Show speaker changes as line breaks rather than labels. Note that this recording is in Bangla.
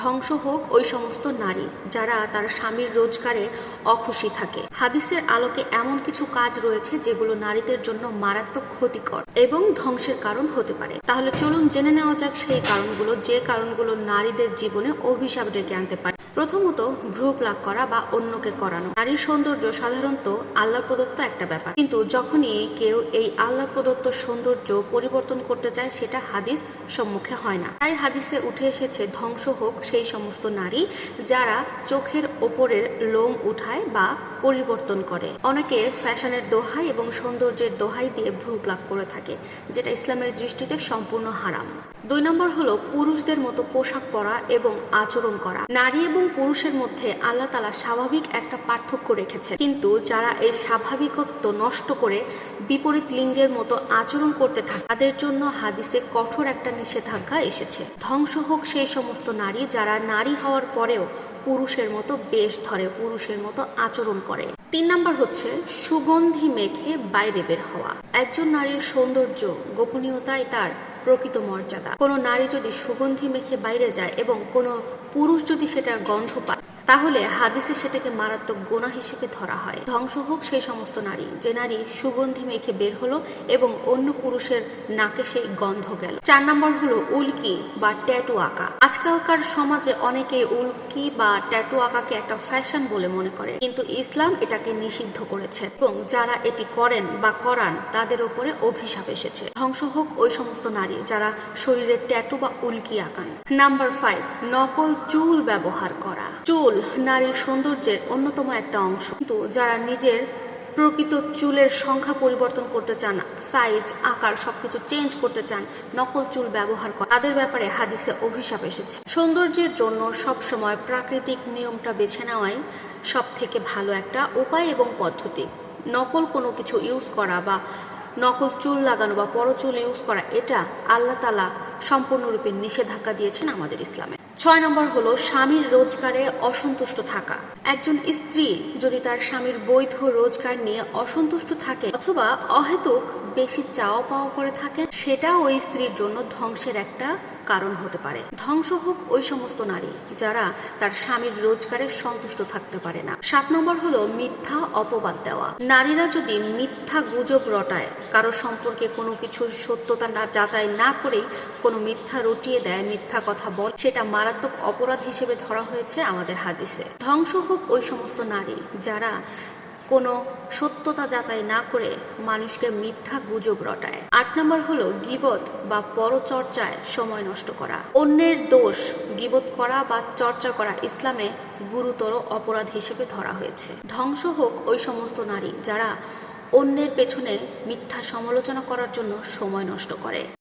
ধ্বংস হোক ওই সমস্ত নারী, যারা তার স্বামীর রোজগারে অখুশি থাকে। হাদিসের আলোকে এমন কিছু কাজ রয়েছে যেগুলো নারীদের জন্য মারাত্মক ক্ষতিকর এবং ধ্বংসের কারণ হতে পারে। তাহলে চলুন জেনে নেওয়া যাক সেই কারণগুলো, যে কারণগুলো নারীদের জীবনে অভিশাপ ডেকে আনতে পারে। প্রথমত ভ্রু প্লাক করা বা অন্যকে করানো। নারীর সৌন্দর্য সাধারণত আল্লাহ প্রদত্ত একটা ব্যাপার। কিন্তু যখনই কেউ এই আল্লাহ প্রদত্ত সৌন্দর্য পরিবর্তন করতে চায়, সেটা হাদিস সম্মুখে হয় না। তাই হাদিসে উঠে এসেছে, ধ্বংস হোক সেই সমস্ত নারী যারা চোখের ওপরের লোম উঠায় বা পরিবর্তন করে। অনেকে ফ্যাশনের দোহাই এবং সৌন্দর্যের দোহাই দিয়ে ভ্রু প্লাক করে থাকে, যেটা ইসলামের দৃষ্টিতে সম্পূর্ণ হারাম। দুই নম্বর হলো পুরুষদের মতো পোশাক পরা এবং আচরণ করা। নারী এবং পুরুষের মধ্যে আল্লাহ তালা স্বাভাবিক একটা পার্থক্য রেখেছে কিন্তু যারা এই স্বাভাবিকত্ব নষ্ট করে বিপরীত লিঙ্গের মতো আচরণ করতে থাকে, তাদের জন্য হাদিসে কঠোর একটা নিষেধাজ্ঞা এসেছে। ধ্বংস হোক সেই সমস্ত নারী যারা নারী হওয়ার পরেও পুরুষের মতো বেশ ধরে, পুরুষের মতো আচরণ করে। তিন নাম্বার হচ্ছে সুগন্ধি মেখে বাইরে বের হওয়া। একজন নারীর সৌন্দর্য গোপনীয়তায় তার প্রকৃত মর্যাদা। কোনো নারী যদি সুগন্ধি মেখে বাইরে যায় এবং কোনো পুরুষ যদি সেটার গন্ধ পায় তাহলে হাদিসে সেটাকে মারাত্মক গোনা হিসেবে ধরা হয়। ধ্বংস হোক সেই সমস্ত নারী, যে নারী সুগন্ধি মেখে বের হলো এবং অন্য পুরুষের নাকে সেই গন্ধ গেল। চার নম্বর হলো উল্কি বা ট্যাটু আঁকা। আজকালকার সমাজে অনেকে উল্কি বা ট্যাটু আঁকাকে একটা ফ্যাশন বলে মনে করে। কিন্তু ইসলাম এটাকে নিষিদ্ধ করেছে এবং যারা এটি করেন বা করান তাদের উপরে অভিশাপ এসেছে। ধ্বংস হোক ওই সমস্ত নারী যারা শরীরে ট্যাটু বা উল্কি আঁকান। নাম্বার ফাইভ নকল চুল ব্যবহার করা। চুল নারীর সৌন্দর্যের অন্যতম একটা অংশ। কিন্তু যারা নিজের প্রকৃত চুলের সংখ্যা পরিবর্তন করতে চান, সাইজ, আকার সবকিছু চেঞ্জ করতে চান, নকল চুল ব্যবহার করা, তাদের ব্যাপারে হাদিসে অভিশাপ এসেছে। সৌন্দর্যের জন্য সবসময় প্রাকৃতিক নিয়মটা বেছে নেওয়াই সব থেকে ভালো একটা উপায় এবং পদ্ধতি। নকল কোনো কিছু ইউজ করা বা নকল চুল লাগানো বা পরচুল ইউজ করা, এটা আল্লাহ তালা সম্পূর্ণরূপে নিষেধাজ্ঞা দিয়েছেন আমাদের ইসলামে। ছয় নম্বর হলো স্বামীর রোজগারে অসন্তুষ্ট থাকা। একজন স্ত্রী যদি তার স্বামীর বৈধ রোজগার নিয়ে অসন্তুষ্ট থাকে অথবা অহেতুক বেশি চাওয়া পাওয়া করে থাকে সেটা ওই স্ত্রীর জন্য ধ্বংসের একটা কারণ হতে পারে। ধ্বংস হোক ওই সমস্ত নারী, যারা তার স্বামীর রোজগারে সন্তুষ্ট থাকতে পারে না। সাত নম্বর হলো মিথ্যা অপবাদ দেওয়া। নারীরা যদি মিথ্যা গুজব রটায়, কারও সম্পর্কে কোনো কিছুর সত্যতা না যাচাই না করেই কোনো মিথ্যা রটিয়ে দেয়, মিথ্যা কথা বল, সেটা মারাত্মক অপরাধ হিসেবে ধরা হয়েছে আমাদের হাদিসে। ধ্বংস হোক ওই সমস্ত নারী, যারা কোনো সত্যতা যাচাই না করে মানুষকে মিথ্যা গুজব রটায়। আট নম্বর হলো গিবত বা পরচর্চায় সময় নষ্ট করা। অন্যের দোষ গিবত করা বা চর্চা করা ইসলামে গুরুতর অপরাধ হিসেবে ধরা হয়েছে। ধ্বংস হোক ওই সমস্ত নারী যারা অন্যের পেছনে মিথ্যা সমালোচনা করার জন্য সময় নষ্ট করে।